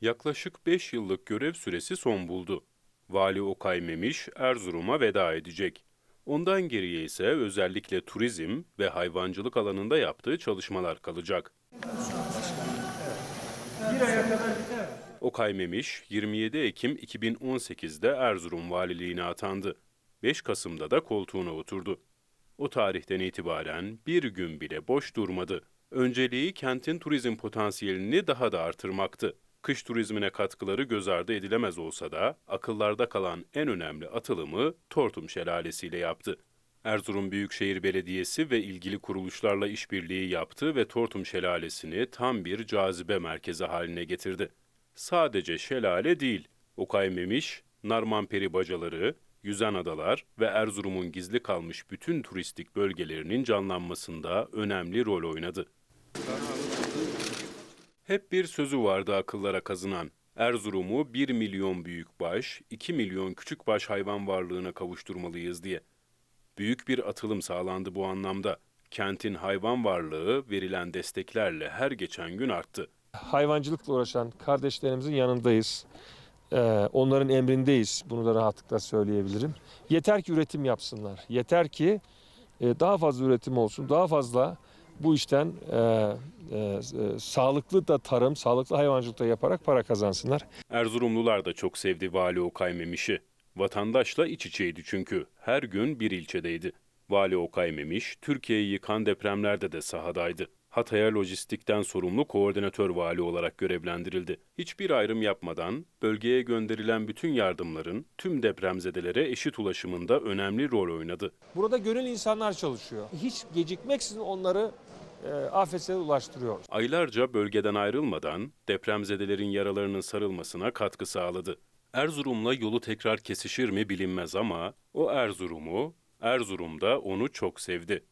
Yaklaşık 5 yıllık görev süresi son buldu. Vali Okay Memiş Erzurum'a veda edecek. Ondan geriye ise özellikle turizm ve hayvancılık alanında yaptığı çalışmalar kalacak. Okay Memiş 27 Ekim 2018'de Erzurum valiliğine atandı. 5 Kasım'da da koltuğuna oturdu. O tarihten itibaren bir gün bile boş durmadı. Önceliği kentin turizm potansiyelini daha da artırmaktı. Kış turizmine katkıları göz ardı edilemez olsa da akıllarda kalan en önemli atılımı Tortum Şelalesi ile yaptı. Erzurum Büyükşehir Belediyesi ve ilgili kuruluşlarla işbirliği yaptı ve Tortum Şelalesi'ni tam bir cazibe merkezi haline getirdi. Sadece şelale değil, Okay Memiş, Narmanperi bacaları, Yüzen Adalar ve Erzurum'un gizli kalmış bütün turistik bölgelerinin canlanmasında önemli rol oynadı. Hep bir sözü vardı akıllara kazınan. Erzurum'u 1 milyon büyükbaş, 2 milyon küçükbaş hayvan varlığına kavuşturmalıyız diye. Büyük bir atılım sağlandı bu anlamda. Kentin hayvan varlığı verilen desteklerle her geçen gün arttı. Hayvancılıkla uğraşan kardeşlerimizin yanındayız. Ee, onların emrindeyiz. Bunu da rahatlıkla söyleyebilirim. Yeter ki üretim yapsınlar. Yeter ki e, daha fazla üretim olsun. Daha fazla bu işten e, e, e, sağlıklı da tarım, sağlıklı hayvancılık da yaparak para kazansınlar. Erzurumlular da çok sevdi Vali Okay Memiş'i. Vatandaşla iç içeydi çünkü. Her gün bir ilçedeydi. Vali Okay Memiş, Türkiye'yi yıkan depremlerde de sahadaydı. Hatay'a lojistikten sorumlu koordinatör vali olarak görevlendirildi. Hiçbir ayrım yapmadan bölgeye gönderilen bütün yardımların tüm depremzedelere eşit ulaşımında önemli rol oynadı. Burada gönül insanlar çalışıyor. Hiç gecikmeksizin onları e, afetlere ulaştırıyor. Aylarca bölgeden ayrılmadan depremzedelerin yaralarının sarılmasına katkı sağladı. Erzurum'la yolu tekrar kesişir mi bilinmez ama o Erzurum'u, Erzurum'da onu çok sevdi.